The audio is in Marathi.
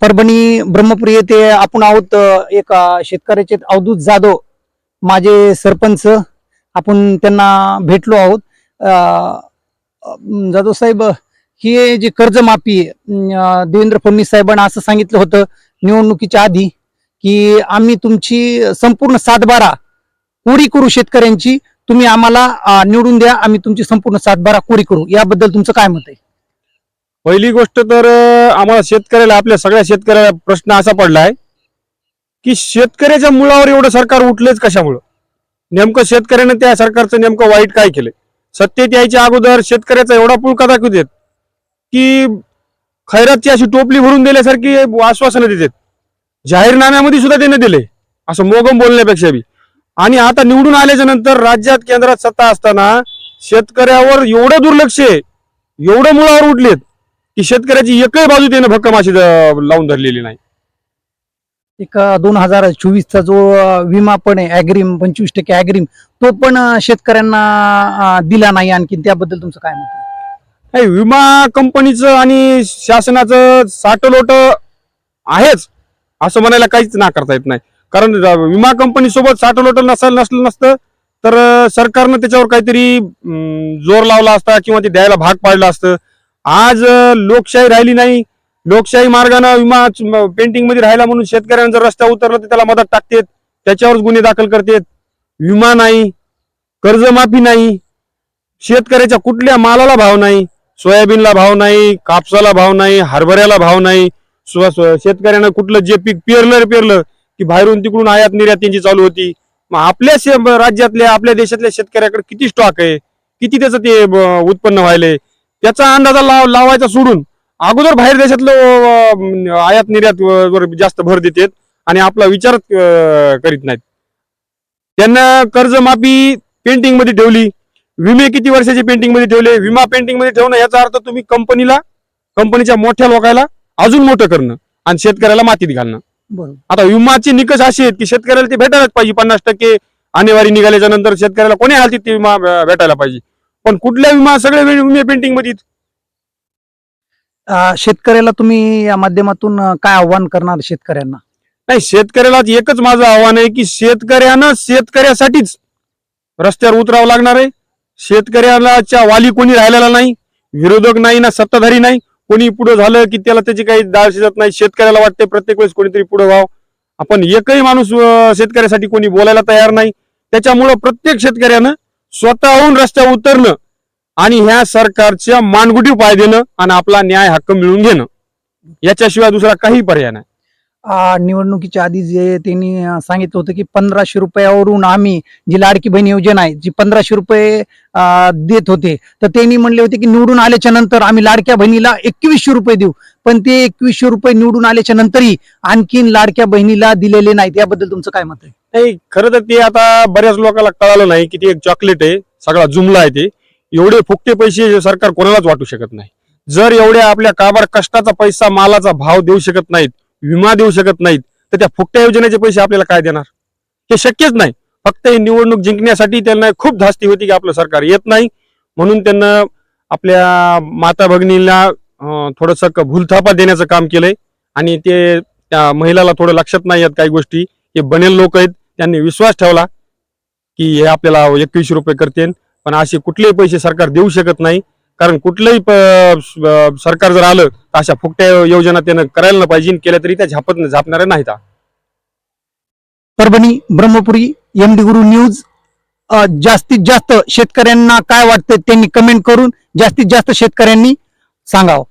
परभणी ब्रह्मपुरी येथे आपण आहोत एक शेतकऱ्याचे अवधूत जाधव माझे सरपंच. आपण त्यांना भेटलो आहोत. जाधव साहेब ही जी कर्जमाफी देवेंद्र फडणवीस साहेबांना असं सांगितलं होतं निवडणुकीच्या आधी की आम्ही तुमची संपूर्ण सातबारा कोरी करू शेतकऱ्यांची. तुम्ही आम्हाला निवडून द्या. आम्ही तुमची संपूर्ण सातबारा कोरी करू. याबद्दल तुमचं काय मत आहे? पहिली गोष्ट तर आम्हाला शेतकऱ्याला आपल्या सगळ्या शेतकऱ्याला प्रश्न असा पडलाय की शेतकऱ्याच्या मुळावर एवढं सरकार उठलेच कशामुळं? नेमकं शेतकऱ्यानं त्या सरकारचं नेमकं वाईट काय केलंय? सत्तेत यायच्या अगोदर शेतकऱ्याचा एवढा पुळका देत की खैरातची अशी टोपली भरून दिल्यासारखी आश्वासनं देतात जाहीरनाम्यामध्ये सुद्धा त्यांनी दिले. असं मोगम बोलण्यापेक्षा बी. आणि आता निवडून आल्याच्यानंतर राज्यात केंद्रात सत्ता असताना शेतकऱ्यावर एवढं दुर्लक्ष आहे एवढं मुळावर उठलेत की शेतकऱ्याची एकही बाजू त्यानं भक्कम अशी लावून धरलेली नाही. एक दोन हजार चोवीसचा जो विमा पण आहे अॅग्रीम पंचवीस टक्के अॅग्रीम तो पण शेतकऱ्यांना दिला नाही आणखी त्याबद्दल तुमचं काय मत? नाही विमा कंपनीचं आणि शासनाचं साठलोट आहेच असं म्हणायला काहीच नाकारता येत नाही. कारण विमा कंपनी सोबत साठलोट नसायला नसलं नसतं तर सरकारनं त्याच्यावर काहीतरी जोर लावला असता किंवा ते द्यायला भाग पाडलं असतं आज लोकशाही राहिली नाही. लोकशाही मार्गानं विमा पेंटिंगमध्ये राहिला म्हणून शेतकऱ्यांना जर रस्त्या उतरलं तर त्याला मदत टाकतेत. त्याच्यावर गुन्हे दाखल करतेत. विमा नाही कर्जमाफी नाही. शेतकऱ्याच्या कुठल्या मालाला भाव नाही? सोयाबीनला भाव नाही कापसाला भाव नाही हरभऱ्याला भाव नाही. शेतकऱ्यानं कुठलं जे पीक पेरलं रे पेरलं की बाहेरून तिकडून आयात निर्यात त्यांची चालू होती. मग आपल्या शे- राज्यातल्या आपल्या देशातल्या शेतकऱ्याकडे किती स्टॉक आहे? किती त्याचं ते उत्पन्न व्हायलंय? त्याचा अंदाजा लाव लावायचा सोडून अगोदर बाहेर देशातलं आयात निर्यात वर जास्त भर देतात आणि आपला विचार करीत नाहीत. त्यांना कर्जमाफी पेंटिंगमध्ये ठेवली. विमे किती वर्षाचे पेंटिंगमध्ये ठेवले? विमा पेंटिंगमध्ये ठेवणं याचा अर्थ तुम्ही कंपनीला कंपनीच्या मोठ्या लोकांना अजून मोठं करणं आणि शेतकऱ्याला मातीत घालणं. आता विमाचे निकष असे आहेत की शेतकऱ्याला ते भेटायलाच पाहिजे. पन्नास टक्के आणेवारी निघाल्याच्या नंतर शेतकऱ्याला कोणी हालतीत ते विमा भेटायला पाहिजे? पण कुठल्या विमा सगळे विमे पेंटिंगमध्ये. अ, शेतकऱ्याला तुम्ही या माध्यमातून अ, काय आव्हान करणार शेतकऱ्यांना? नाही शेतकऱ्याला एकच माझं आव्हान आहे की शेतकऱ्यानं शेतकऱ्यासाठीच रस्त्यावर उतरावं लागणार आहे. शेतकऱ्याला वाली कोणी राहिलेला नाही विरोधक नाही ना सत्ताधारी नाही. कोणी पुढे झालं की त्याला त्याची काही डाळ शिजत नाही. शेतकऱ्याला वाटते प्रत्येक वेळेस कोणीतरी पुढे व्हावं. आपण एकही माणूस अं, शेतकऱ्यासाठी कोणी बोलायला तयार नाही. त्याच्यामुळं प्रत्येक शेतकऱ्यानं स्वतःहून रस्त्यावर उतरणं आणि ह्या सरकारच्या मानगुटी पाय देणं आणि आपला न्याय हक्क मिळवून घेणं याच्याशिवाय दुसरा काही पर्याय नाही. निवडणुकीच्या आधी जे त्यांनी सांगितलं होतं की पंधराशे रुपयावरून आम्ही जी लाडकी बहीण योजना आहे जी पंधराशे रुपये देत होते. तर त्यांनी म्हणले होते की निवडून आल्याच्यानंतर आम्ही लाडक्या बहिणीला एकवीसशे रुपये देऊ. पण ते एकवीसशे रुपये निवडून आल्याच्या नंतरही आणखीन लाडक्या बहिणीला दिलेले नाहीत. याबद्दल तुमचं काय मत आहे? नाही खरं तर ते आता बऱ्याच लोकांना कळालं नाही की ते एक चॉकलेट आहे. सगळा जुमला आहे ते. एवढे फुकटे पैसे सरकार कोणालाच वाटू शकत नाही. जर एवढ्या आपल्या काबार कष्टाचा पैसा मालाचा भाव देऊ शकत नाहीत विमा देऊ शकत नाहीत तर त्या फुकट्या योजनेचे पैसे आपल्याला काय देणार? हे शक्यच नाही. फक्त ही निवडणूक जिंकण्यासाठी त्यांना खूप धास्ती होती की आपलं सरकार येत नाही. म्हणून त्यांना आपल्या माता भगिनीला थोडस भूलथापा देण्याचं काम केलंय. आणि ते त्या महिलाला थोडं लक्षात नाही आहेत काही गोष्टी. हे बनेल लोक आहेत. त्यांनी विश्वास ठेवला की हे आपल्याला एकवीसशे रुपये करते पण असे कुठलेही पैसे सरकार देऊ शकत नाही. कारण कुठलंही सरकार जर आलं तर अशा फुकट्या योजना त्यानं करायला पाहिजे केल्या तरी त्या झापत झापणाऱ्या नाहीत. Parbhani Brahmapuri M D Guru news जास्तीत जास्त शेतकऱ्यांना काय वाटतं त्यांनी कमेंट करून जास्तीत जास्त शेतकऱ्यांनी सांगावं.